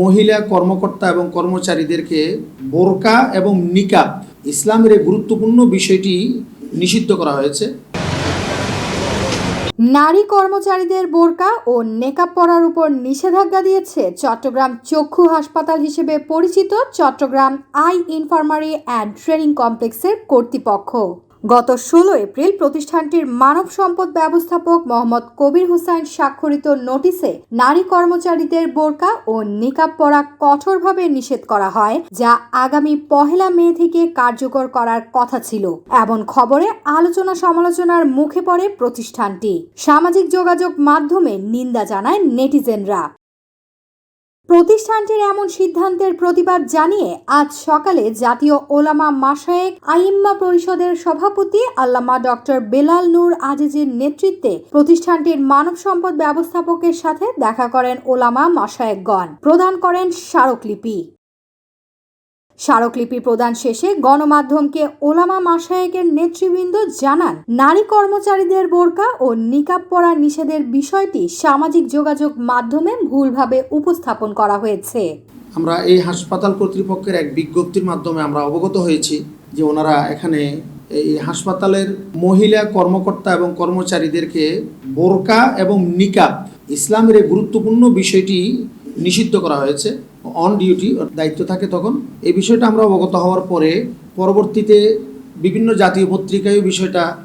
মহিলা কর্মকর্তা এবং কর্মচারীদেরকে বোরকা এবং নিকাব ইসলামের এই গুরুত্বপূর্ণ বিষয়টি নিষিদ্ধ করা হয়েছে। নারী কর্মচারীদের বোরকা ও নেকাব পরার উপর নিষেধাজ্ঞা দিয়েছে চট্টগ্রাম চক্ষু হাসপাতাল হিসেবে পরিচিত Chittagong eye infirmary and training কমপ্লেক্সের কর্তৃপক্ষ। গত ষোলো এপ্রিল প্রতিষ্ঠানটির মানব সম্পদ ব্যবস্থাপক মোহাম্মদ কবির হোসেন স্বাক্ষরিত নোটিশে নারী কর্মচারীদের বোরকা ও নিকাব পরা কঠোরভাবে নিষেধ করা হয়, যা আগামী পহেলা মে থেকে কার্যকর করার কথা ছিল। এমন খবরে আলোচনা সমালোচনার মুখে পড়ে প্রতিষ্ঠানটি। সামাজিক যোগাযোগ মাধ্যমে নিন্দা জানায় নেটিজেনরা। প্রতিষ্ঠানটির এমন সিদ্ধান্তের প্রতিবাদ জানিয়ে আজ সকালে জাতীয় ওলামা মাসায়েক আইম্মা পরিষদের সভাপতি আল্লামা ডক্টর বেলাল নূর আজিজের নেতৃত্বে প্রতিষ্ঠানটির মানব সম্পদ ব্যবস্থাপকের সাথে দেখা করেন ওলামা মাসায়েকগণ প্রদান করেন স্মারকলিপি। স্মারকলিপি প্রদান শেষে গণমাধ্যমকে ওলামা মাসায়েকের নেতৃবৃন্দ জানান, নারী কর্মচারীদের বোরকা ও নিকাব পরা নিষেধের বিষয়টি সামাজিক যোগাযোগ মাধ্যমে ভুলভাবে উপস্থাপন করা হয়েছে। আমরা এই হাসপাতাল কর্তৃপক্ষের এক বিজ্ঞপ্তির মাধ্যমে আমরা অবগত হয়েছি যে ওনারা এখানে এই হাসপাতালের মহিলা কর্মকর্তা এবং কর্মচারীদেরকে বোরকা এবং নিকাব ইসলামের গুরুত্বপূর্ণ বিষয়টি নিষিদ্ধ করা হয়েছে অন ডিউটি দায়িত্ব থাকে তখন। এই বিষয়টা আমরা অবগত হওয়ার পরে পরবর্তীতে বিভিন্ন জাতীয় পত্রিকায় বিষয়টা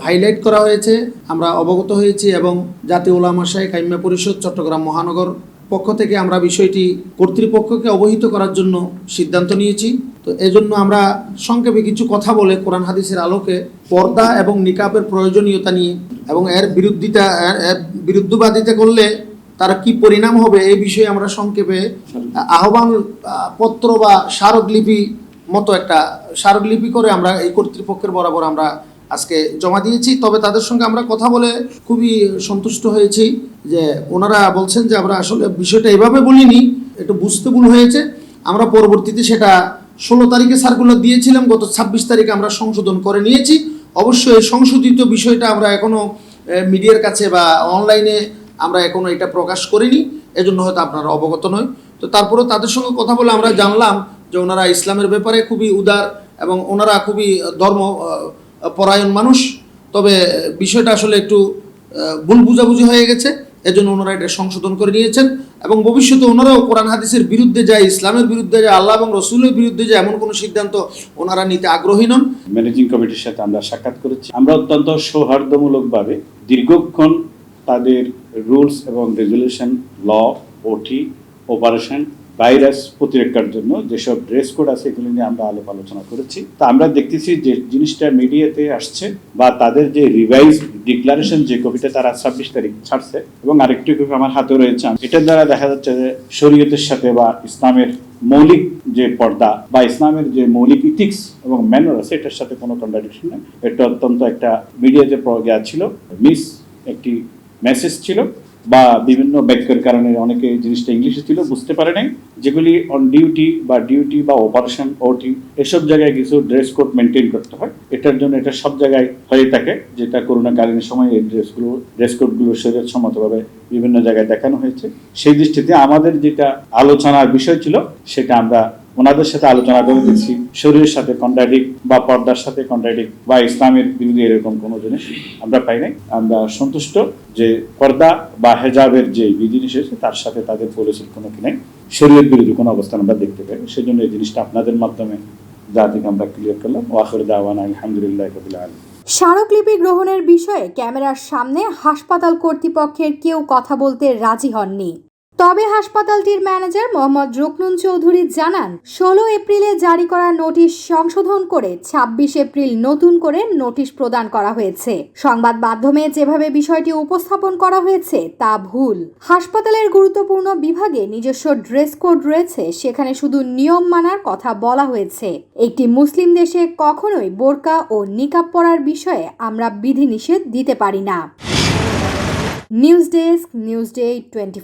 হাইলাইট করা হয়েছে। আমরা অবগত হয়েছি এবং জাতীয় ওলামা শাহী কাইম্যা পরিষদ, চট্টগ্রাম মহানগর পক্ষ থেকে আমরা বিষয়টি কর্তৃপক্ষকে অবহিত করার জন্য সিদ্ধান্ত নিয়েছি। তো এজন্য আমরা সংক্ষেপে কিছু কথা বলে কোরআন হাদিসের আলোকে পর্দা এবং নিকাবের প্রয়োজনীয়তা নিয়ে এবং এর বিরুদ্ধিতা, এর- এর বিরুদ্ধবাদিতা করলে তার কি পরিণাম হবে এই বিষয়ে আমরা সংক্ষেপে, আহ্বান পত্র বা স্মারকলিপি মতো একটা স্মারকলিপি করে আমরা এই কর্তৃপক্ষের বরাবর আমরা আজকে জমা দিয়েছি। তবে তাদের সঙ্গে আমরা কথা বলে খুবই সন্তুষ্ট হয়েছি যে ওনারা বলছেন যে আমরা আসলে বিষয়টা এভাবে বলিনি, একটু বুঝতে ভুল হয়েছে। আমরা পরবর্তীতে সেটা ষোলো তারিখে সার্কুলার দিয়েছিলাম, গত ছাব্বিশ তারিখে আমরা সংশোধন করে নিয়েছি। অবশ্যই সংশোধিত বিষয়টা আমরা এখনও মিডিয়ার কাছে বা অনলাইনে আমরা এখনও এটা প্রকাশ করিনি, এজন্য হয়তো আপনারা অবগত নয় তো তারপরেও তাদের সঙ্গে কথা বলে আমরা জানলাম যে ওনারা ইসলামের ব্যাপারে খুবই উদার এবং ওনারা খুবই ধর্ম পরায়ণ মানুষ। তবে বিষয়টা আসলে একটু ভুল বুঝাবুঝি হয়ে গেছে, এজন্য ওনারা এটা সংশোধন করে নিয়েছেন এবং ভবিষ্যতে ওনারাও কোরআন হাদিসের বিরুদ্ধে যায়, ইসলামের বিরুদ্ধে যায়, আল্লাহ এবং রসুলের বিরুদ্ধে যায়, এমন কোনো সিদ্ধান্ত ওনারা নিতে আগ্রহী নন। ম্যানেজিং কমিটির সাথে আমরা সাক্ষাৎ করেছি। আমরা অত্যন্ত সৌহার্দ্যমূলকভাবে দীর্ঘক্ষণ তাদের রুলস এবং রেজুলেশন, ল ওটি অপারেশন ভাইরাস প্রতিরক্ষার জন্য যেসব ড্রেস কোড আছে এগুলো নিয়ে আমরা আলোপ আলোচনা করেছি। তা আমরা দেখতেছি যে জিনিসটা মিডিয়াতে আসছে বা তাদের যে রিভাইজ ডিক্লারেশন যে কপিটা তারা ছাব্বিশ তারিখ ছাড়ছে এবং আরেকটি কপি আমার হাতে রয়েছে। এটার দ্বারা দেখা যাচ্ছে যে শরীয়তের সাথে বা ইসলামের মৌলিক যে পর্দা বা ইসলামের যে মৌলিক ইথিক্স এবং ম্যানার আছে, এটার সাথে কোনো কন্ট্রাডিকশন নেই। এটা অত্যন্ত একটা মিডিয়াতে প্রজ্ঞা ছিল। মিস একটি মেসেজ ছিল বা বিভিন্ন বাক্যের কারণে অনেকে জিনিসটা ইংলিশে ছিল, বুঝতে পারে নাই। যেগুলি অন ডিউটি বা ডিউটি বা অপারেশন ওটি এসব জায়গায় কিছু ড্রেস কোড মেনটেন করতে হয়। এটার জন্য এটা সব জায়গায় হয়ে থাকে, যেটা করোনাকালীন সময় এই ড্রেসগুলো ড্রেস কোডগুলো শরীর সম্মতভাবে বিভিন্ন জায়গায় দেখানো হয়েছে। সেই দৃষ্টিতে আমাদের যেটা আলোচনার বিষয় ছিল, সেটা আমরা ওনাদের সাথে আলোচনা করে দিচ্ছি শরীরের সাথে কন্ট্রাডিক বা পর্দার সাথে কন্ট্রাডিক বা ইসলামের বিরুদ্ধে এরকম কোনো জিনিস আমরা পাই নাই। আমরা সন্তুষ্ট যে পর্দা বা হেজাবের যে বিধিনিষ এসেছে তার সাথে তাদের পলিসির কোনো কি নেই। শরীরের বিরুদ্ধে কোনো অবস্থান আমরা দেখতে পাই সেই জন্য এই জিনিসটা আপনাদের মাধ্যমে যা থেকে আমরা ক্লিয়ার করলাম। ওয়াখর দাওয়ান আলহামদুলিল্লাহ রবিল আলম স্মারকলিপি গ্রহণের বিষয়ে ক্যামেরার সামনে হাসপাতাল কর্তৃপক্ষের কেউ কথা বলতে রাজি হননি। তবে হাসপাতালটির ম্যানেজার মোহাম্মদ রুকনুন চৌধুরী জানান, ষোলো এপ্রিলে জারি করা নোটিশ সংশোধন করে ছাব্বিশ এপ্রিল নতুন করে নোটিশ প্রদান করা হয়েছে। সংবাদ মাধ্যমে যেভাবে বিষয়টি উপস্থাপন করা হয়েছে, তা ভুল। হাসপাতালের গুরুত্বপূর্ণ বিভাগে নিজস্ব ড্রেস কোড রয়েছে, সেখানে শুধু নিয়ম মানার কথা বলা হয়েছে। একটি মুসলিম দেশে কখনোই বোরকা ও নিকাব পরার বিষয়ে আমরা বিধিনিষেধ দিতে পারি না। News desk, news day twenty